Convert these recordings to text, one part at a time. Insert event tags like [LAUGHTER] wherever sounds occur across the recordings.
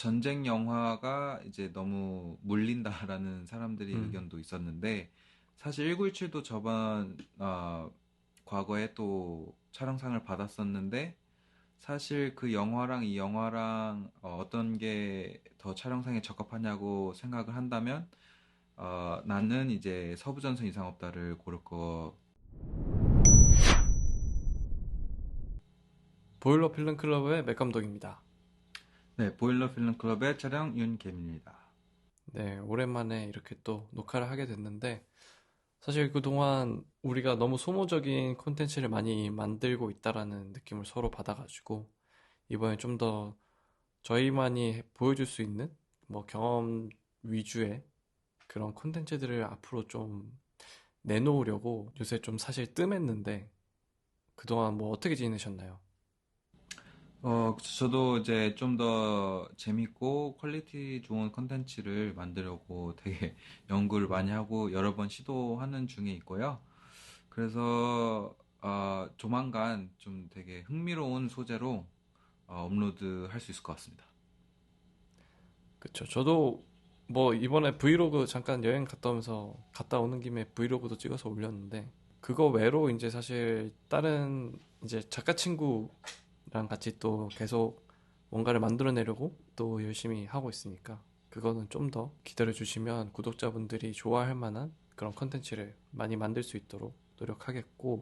전쟁 영화가 이제 너무 물린다라는 사람들이 음. 의견도 있었는데 사실 1917도 저번 어, 과거에 또 촬영상을 받았었는데 사실 그 영화랑 이 영화랑 어, 어떤 게 더 촬영상에 적합하냐고 생각을 한다면 어, 나는 이제 서부전선 이상 없다를 고를 거 보일러 필름 클럽의 맥 감독입니다. 네, 보일러 필름 클럽의 촬영 윤계입니다. 네, 오랜만에 이렇게 또 녹화를 하게 됐는데, 사실 그동안 우리가 너무 소모적인 콘텐츠를 많이 만들고 있다라는 느낌을 서로 받아가지고, 이번에 좀 더 저희만이 보여줄 수 있는 뭐 경험 위주의 그런 콘텐츠들을 앞으로 좀 내놓으려고 요새 좀 사실 뜸했는데, 그동안 뭐 어떻게 지내셨나요? 어, 저도 이제 좀 더 재밌고 퀄리티 좋은 컨텐츠를 만들려고 되게 [LAUGHS] 연구를 많이 하고 여러 번 시도하는 중에 있고요. 그래서 어, 조만간 좀 되게 흥미로운 소재로 어, 업로드 할 수 있을 것 같습니다. 그쵸. 저도 뭐 이번에 브이로그 잠깐 여행 갔다 오면서 갔다 오는 김에 브이로그도 찍어서 올렸는데 그거 외로 이제 사실 다른 이제 작가 친구 랑 같이 또 계속 뭔가를 만들어내려고 또 열심히 하고 있으니까 그거는 좀 더 기다려 주시면 구독자분들이 좋아할 만한 그런 컨텐츠를 많이 만들 수 있도록 노력하겠고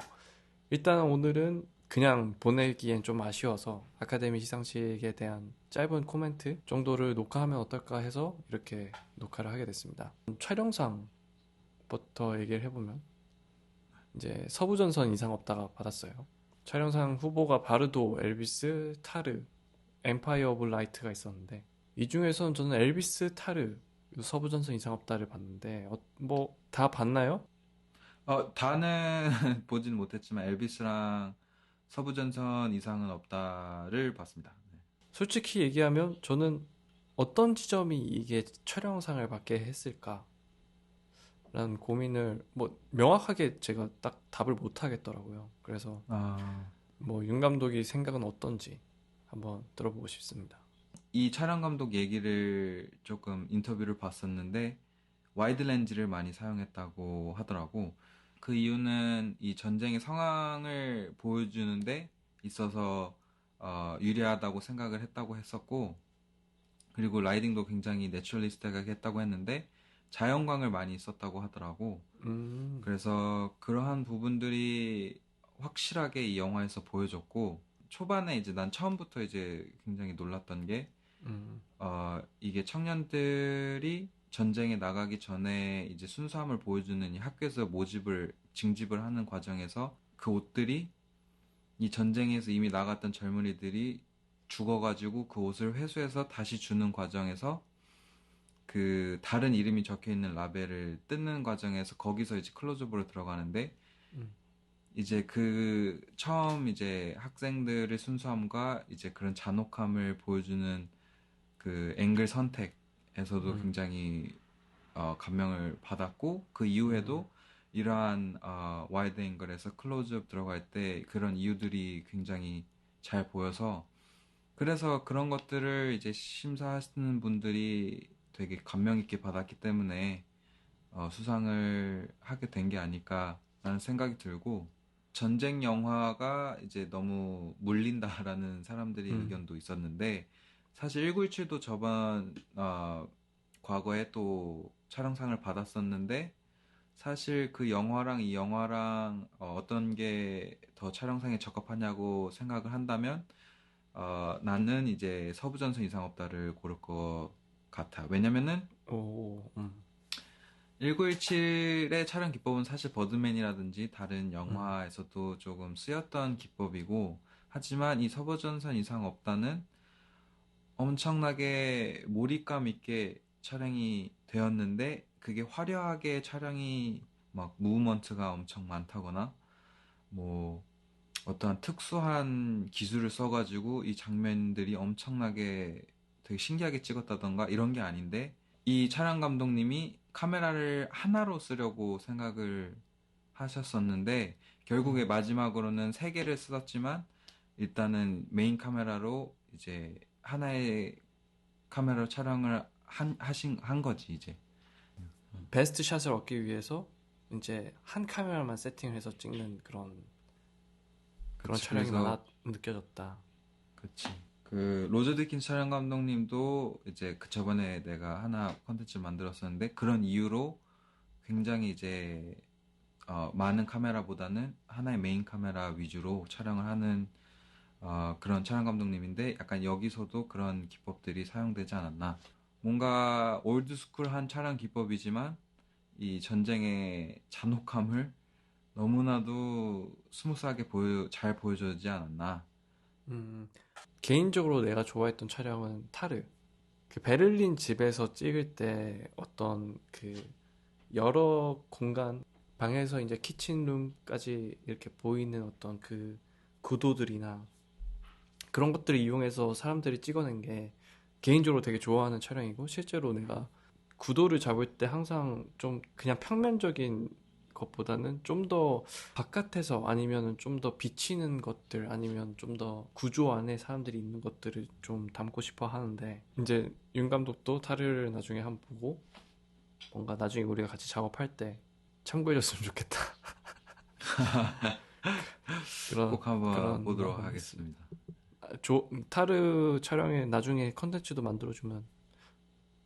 일단 오늘은 그냥 보내기엔 좀 아쉬워서 아카데미 시상식에 대한 짧은 코멘트 정도를 녹화하면 어떨까 해서 이렇게 녹화를 하게 됐습니다. 촬영상부터 얘기를 해보면 이제 서부전선 이상 없다가 받았어요. 촬영상 후보가 바르도, 엘비스, 타르, 엠파이어 오브 라이트가 있었는데 이 중에서는 저는 엘비스, 타르, 서부전선 이상 없다를 봤는데 뭐다 봤나요? 어, 다는 [LAUGHS] 보진 못했지만 엘비스랑 서부전선 이상은 없다를 봤습니다. 네. 솔직히 얘기하면 저는 어떤 지점이 이게 촬영상을 받게 했을까? 라는 고민을 뭐 명확하게 제가 딱 답을 못 하겠더라고요. 그래서 아, 뭐윤 감독이 생각은 어떤지 한번 들어보고 싶습니다. 이 촬영 감독 얘기를 조금 인터뷰를 봤었는데 와이드 렌즈를 많이 사용했다고 하더라고. 그 이유는 이 전쟁의 상황을 보여주는데 있어서 어, 유리하다고 생각을 했다고 했었고 그리고 라이딩도 굉장히 내추럴리스트하게 했다고 했는데 자연광을 많이 썼다고 하더라고. 음, 그래서 그러한 부분들이 확실하게 이 영화에서 보여줬고 초반에 이제 난 처음부터 이제 굉장히 놀랐던 게 음, 어, 이게 청년들이 전쟁에 나가기 전에 이제 순수함을 보여주는 이 학교에서 모집을, 징집을 하는 과정에서 그 옷들이 이 전쟁에서 이미 나갔던 젊은이들이 죽어가지고 그 옷을 회수해서 다시 주는 과정에서 그 다른 이름이 적혀 있는 라벨을 뜯는 과정에서 거기서 이제 클로즈업으로 들어가는데 음. 이제 그 처음 이제 학생들의 순수함과 이제 그런 잔혹함을 보여주는 그 앵글 선택에서도 음. 굉장히 어, 감명을 받았고 그 이후에도 이러한 어, 와이드 앵글에서 클로즈업 들어갈 때 그런 이유들이 굉장히 잘 보여서 그래서 그런 것들을 이제 심사하시는 분들이 되게 감명 있게 받았기 때문에 어, 수상을 하게 된 게 아닐까라는 생각이 들고 전쟁 영화가 이제 너무 물린다라는 사람들이 음. 의견도 있었는데 사실 1917도 저번 어, 과거에 또 촬영상을 받았었는데 사실 그 영화랑 이 영화랑 어, 어떤 게 더 촬영상에 적합하냐고 생각을 한다면 어, 나는 이제 서부전선 이상 없다를 고를 것 같아. 왜냐면은 오, 음, 1917의 촬영 기법은 사실 버드맨이라든지 다른 영화에서도 조금 쓰였던 기법이고, 하지만 이 서부전선 이상 없다는 엄청나게 몰입감 있게 촬영이 되었는데, 그게 화려하게 촬영이 막 무브먼트가 엄청 많다거나, 뭐, 어떠한 특수한 기술을 써가지고 이 장면들이 엄청나게 되게 신기하게 찍었다던가 이런 게 아닌데, 이 촬영 감독님이 카메라를 하나로 쓰려고 생각을 하셨었는데 결국에 마지막으로는 세 개를 썼지만 일단은 메인 카메라로 이제 하나의 카메라로 촬영을 한 하신 한 거지 이제. 베스트 샷을 얻기 위해서 이제 한 카메라만 세팅해서 찍는 그런 그런 촬영이 많아 느껴졌다. 그치. 그 로저 디킨 촬영 감독님도 이제 그 저번에 내가 하나 컨텐츠 만들었었는데 그런 이유로 굉장히 이제 어, 많은 카메라보다는 하나의 메인 카메라 위주로 촬영을 하는 어, 그런 촬영 감독님인데 약간 여기서도 그런 기법들이 사용되지 않았나. 뭔가 올드스쿨한 촬영 기법이지만 이 전쟁의 잔혹함을 너무나도 스무스하게 보여 잘 보여주지 않았나. 음, 개인적으로 내가 좋아했던 촬영은 타르. 그 베를린 집에서 찍을 때 어떤 그 여러 공간, 방에서 이제 키친룸까지 이렇게 보이는 어떤 그 구도들이나 그런 것들을 이용해서 사람들이 찍어낸 게 개인적으로 되게 좋아하는 촬영이고 실제로 내가 구도를 잡을 때 항상 좀 그냥 평면적인 것보다는 좀 더 바깥에서 아니면은 좀더 비치는 것들 아니면 좀 더 구조 안에 사람들이 있는 것들을 좀 담고 싶어 하는데 이제 윤 감독도 타르를 나중에 한번 보고 뭔가 나중에 우리가 같이 작업할 때 참고해줬으면 좋겠다. [LAUGHS] 그런 꼭 한번 그런 보도록 하겠습니다. 아, 조, 타르 촬영에 나중에 컨텐츠도 만들어주면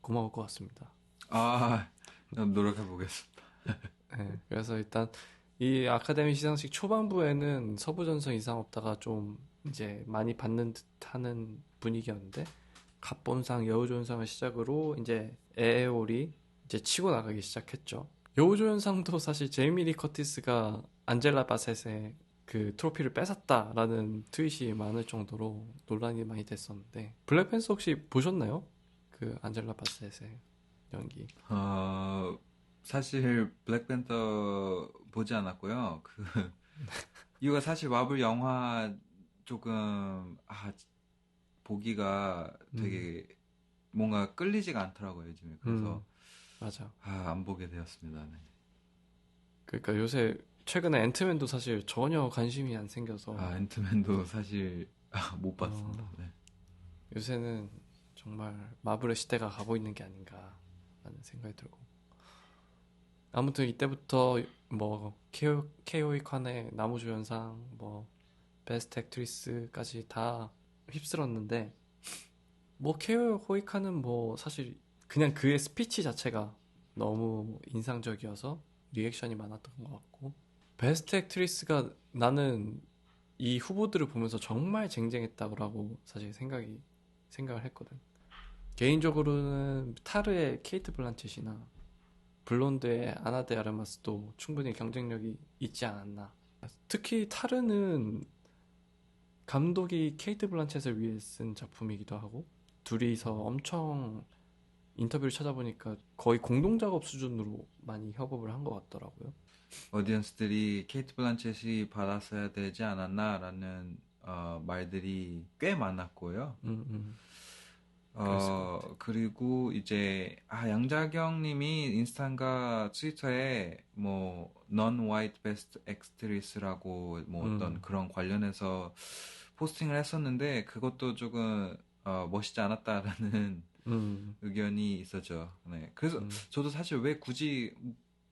고마울 것 같습니다. 아, 노력해 보겠습니다. [LAUGHS] 네, 그래서 일단 이 아카데미 시상식 초반부에는 서부전선 이상 없다가 좀 이제 많이 받는 듯하는 분위기였는데 갑본상, 여우조연상을 시작으로 이제 에에올이 이제 치고 나가기 시작했죠. 여우조연상도 사실 제이미 리 커티스가 안젤라 바셋의 그 트로피를 뺏었다라는 트윗이 많을 정도로 논란이 많이 됐었는데 블랙팬서 혹시 보셨나요? 그 안젤라 바셋의 연기. 어, 사실 블랙팬더 보지 않았고요. 그 [LAUGHS] 이유가 사실 마블 영화 조금 아 보기가 되게 뭔가 끌리지가 않더라고요, 요즘에. 그래서 음, 맞아. 아, 안 보게 되었습니다. 네. 그러니까 요새 최근에 앤트맨도 사실 전혀 관심이 안 생겨서 아, 앤트맨도 사실 아, 못 봤습니다. 어. 네. 요새는 정말 마블의 시대가 가고 있는 게 아닌가라는 생각이 들고 아무튼 이때부터 뭐 케오 케오이 칸의 나무조연상 뭐 베스트 액트리스까지 다 휩쓸었는데 뭐 케오이 칸은 뭐 사실 그냥 그의 스피치 자체가 너무 인상적이어서 리액션이 많았던 것 같고 베스트 액트리스가 나는 이 후보들을 보면서 정말 쟁쟁했다고 사실 생각이 생각을 했거든. 개인적으로는 타르의 케이트 블란쳇이나 블론드의 아나데 아르마스도 충분히 경쟁력이 있지 않았나. 특히 타르는 감독이 케이트 블란쳇을 위해 쓴 작품이기도 하고 둘이서 엄청 인터뷰를 찾아보니까 거의 공동 작업 수준으로 많이 협업을 한 것 같더라고요. 오디언스들이 케이트 블란쳇이 받았어야 되지 않았나라는 어, 말들이 꽤 많았고요. 음, 음. 어, 그리고 이제, 아, 양자경 님이 인스타인가 트위터에 뭐, non-white best actress라고 뭐 음. 어떤 그런 관련해서 포스팅을 했었는데, 그것도 조금, 어, 멋있지 않았다라는 음, 의견이 있었죠. 네. 그래서 음. 저도 사실 왜 굳이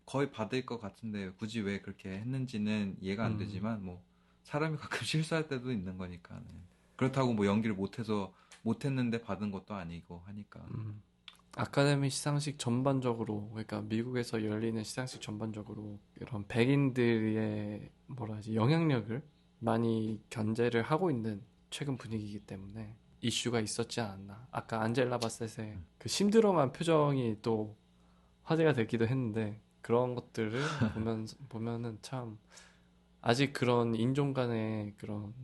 거의 받을 것 같은데, 굳이 왜 그렇게 했는지는 이해가 안 음. 되지만, 뭐, 사람이 [LAUGHS] 가끔 실수할 때도 있는 거니까. 네. 그렇다고 뭐 연기를 못해서 못했는데 받은 것도 아니고 하니까. 음. 아카데미 시상식 전반적으로 그러니까 미국에서 열리는 시상식 전반적으로 이런 백인들의 뭐라 하지 영향력을 많이 견제를 하고 있는 최근 분위기이기 때문에 이슈가 있었지 않았나. 아까 안젤라 바셋의 그 심드렁한 표정이 또 화제가 되기도 했는데 그런 것들을 보면 보면은 참 아직 그런 인종 간의 그런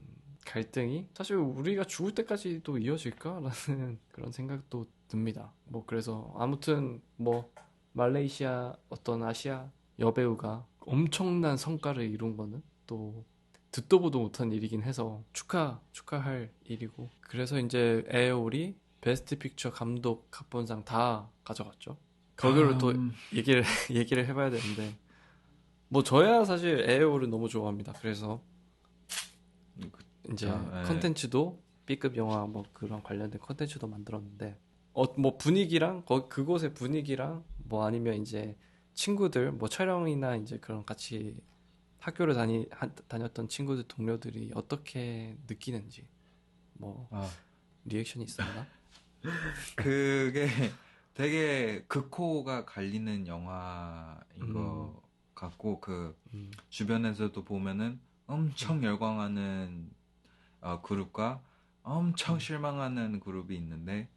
갈등이 사실 우리가 죽을 때까지도 이어질까라는 [LAUGHS] 그런 생각도 듭니다. 뭐 그래서 아무튼 뭐 말레이시아 어떤 아시아 여배우가 엄청난 성과를 이룬 거는 또 듣도 보도 못한 일이긴 해서 축하 축하할 일이고 그래서 이제 에어올이 베스트 픽처 감독 각본상 다 가져갔죠. 거기로 또 음, 얘기를 [LAUGHS] 얘기를 해봐야 되는데 뭐 저야 사실 에어올을 너무 좋아합니다. 그래서 이제 그쵸, 예. 컨텐츠도 B급 영화 뭐 그런 관련된 컨텐츠도 만들었는데 어, 뭐 분위기랑 거, 그곳의 분위기랑 뭐 아니면 이제 친구들 뭐 촬영이나 이제 그런 같이 학교를 다니 한- 다녔던 친구들 동료들이 어떻게 느끼는지 뭐 아, 리액션이 있었나? [LAUGHS] 그게 되게 극호가 갈리는 영화인 음. 것 같고 그 음, 주변에서도 보면은 엄청 열광하는 어, 그룹과 엄청 실망하는 그룹이 있는데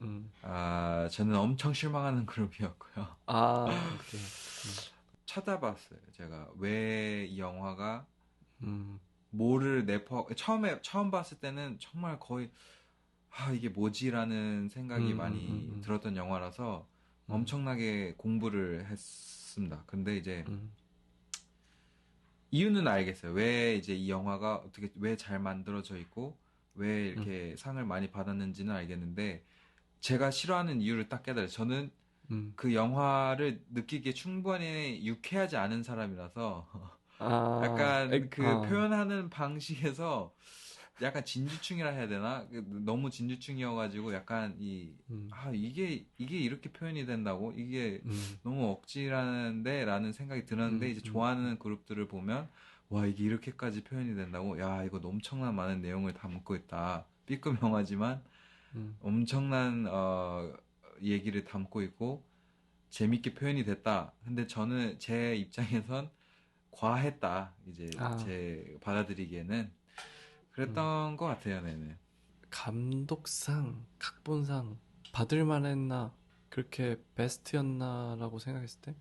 음. 아 저는 엄청 실망하는 그룹이었고요. 아, 오케이. 찾아봤어요. 제가 왜 이 영화가 음, 뭐를 내포 처음에 처음 봤을 때는 정말 거의 아 이게 뭐지라는 생각이 음, 많이 음, 음, 음. 들었던 영화라서 음. 엄청나게 공부를 했습니다. 근데 이제 음, 이유는 알겠어요. 왜 이제 이 영화가 어떻게 왜 잘 만들어져 있고 왜 이렇게 상을 많이 받았는지는 알겠는데 제가 싫어하는 이유를 딱 깨달아요. 저는 음. 그 영화를 느끼기에 충분히 유쾌하지 않은 사람이라서 아, [LAUGHS] 약간 에, 그 아, 표현하는 방식에서 약간 진주충이라 해야 되나? 그 너무 진주충이어가지고 약간 이, 음, 아, 이게, 이게 이렇게 표현이 된다고? 이게 음, 너무 억지라는데? 라는 생각이 들었는데, 음, 이제 음, 좋아하는 그룹들을 보면, 와, 이게 이렇게까지 표현이 된다고? 야, 이거 엄청난 많은 내용을 담고 있다. B급 영화지만 음, 엄청난, 어, 얘기를 담고 있고, 재밌게 표현이 됐다. 근데 저는 제 입장에선 과했다. 이제 아. 제 받아들이기에는 그랬던 것 같아요, 네네. 감독상, 각본상 받을 만했나? 그렇게 베스트였나라고 생각했을 때?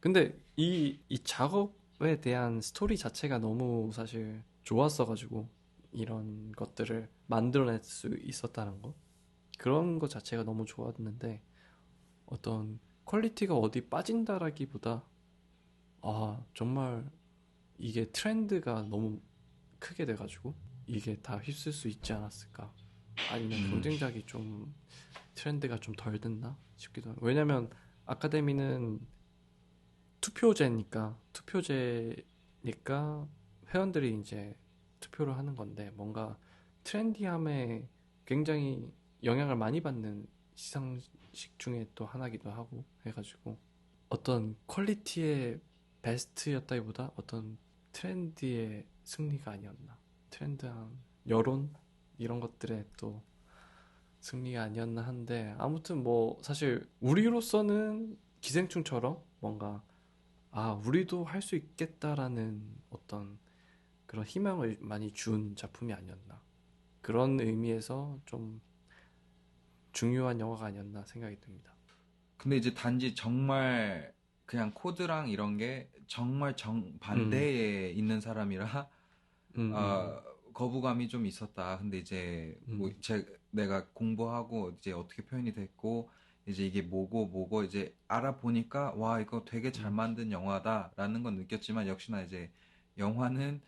근데 이, 이 작업에 대한 스토리 자체가 너무 사실 좋았어가지고 이런 것들을 만들어낼 수 있었다는 거 그런 것 자체가 너무 좋았는데 어떤 퀄리티가 어디 빠진다라기보다 아 정말 이게 트렌드가 너무 크게 돼가지고 이게 다 휩쓸 수 있지 않았을까? 아니면 음. 경쟁작이 좀 트렌드가 좀 덜 됐나 싶기도 하고. 왜냐면 아카데미는 투표제니까 투표제니까 회원들이 이제 투표를 하는 건데 뭔가 트렌디함에 굉장히 영향을 많이 받는 시상식 중에 또 하나기도 하고 해가지고 어떤 퀄리티의 베스트였다기보다 어떤 트렌드의 승리가 아니었나 트렌드한 여론 이런 것들의 또 승리가 아니었나 한데 아무튼 뭐 사실 우리로서는 기생충처럼 뭔가 아 우리도 할 수 있겠다라는 어떤 그런 희망을 많이 준 작품이 아니었나 그런 의미에서 좀 중요한 영화가 아니었나 생각이 듭니다. 근데 이제 단지 정말 그냥 코드랑 이런 게 정말 정 반대에 있는 사람이라 음, 아, 거부감이 좀 있었다. 근데 이제 뭐 음. 제, 내가 공부하고 이제 어떻게 표현이 됐고 이제 이게 뭐고 뭐고 이제 알아보니까 와 이거 되게 잘 음. 만든 영화다라는 건 느꼈지만 역시나 이제 영화는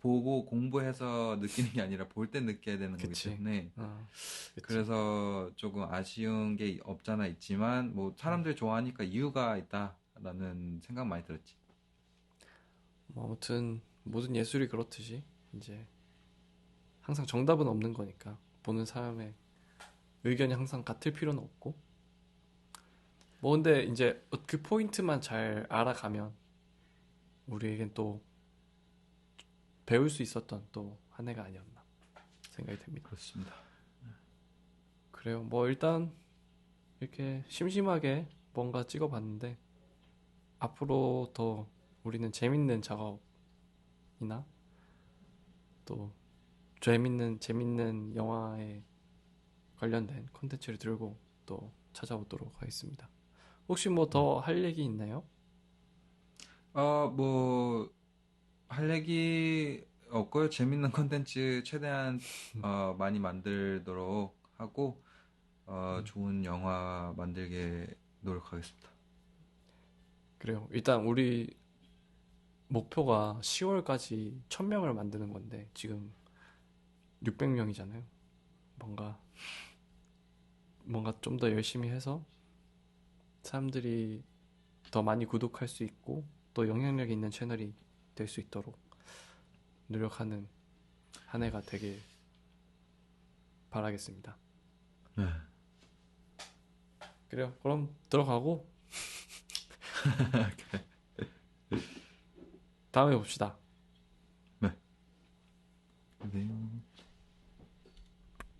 보고 공부해서 느끼는 게 아니라 볼 때 느껴야 되는 거기. 때문에 아, 그치. 그래서 조금 아쉬운 게 없잖아 있지만 뭐 사람들이 좋아하니까 이유가 있다라는 생각 많이 들었지. 뭐 아무튼 모든 예술이 그렇듯이 이제 항상 정답은 없는 거니까 보는 사람의 의견이 항상 같을 필요는 없고 뭐 근데 이제 그 포인트만 잘 알아가면 우리에겐 또 배울 수 있었던 또 한 해가 아니었나 생각이 됩니다. 그렇습니다. 그래요. 뭐 일단 이렇게 심심하게 뭔가 찍어봤는데 앞으로 더 우리는 재밌는 작업 이나 또 재밌는 재밌는 영화에 관련된 콘텐츠를 들고 또 찾아오도록 하겠습니다. 혹시 뭐 더 할 얘기 있나요? 어, 뭐, 할 얘기 없고요. 재밌는 컨텐츠 최대한 어, 많이 만들도록 하고, 어, 좋은 영화 만들게 노력하겠습니다. 그래요. 일단 우리 목표가 10월까지 1000명을 만드는 건데 지금 600명이잖아요. 뭔가 뭔가 좀 더 열심히 해서 사람들이 더 많이 구독할 수 있고 또 영향력 있는 채널이 될 수 있도록 노력하는 한 해가 되길 바라겠습니다. 네. 그래요. 그럼 들어가고 [LAUGHS] [LAUGHS] 다음에 봅시다. 네. 네.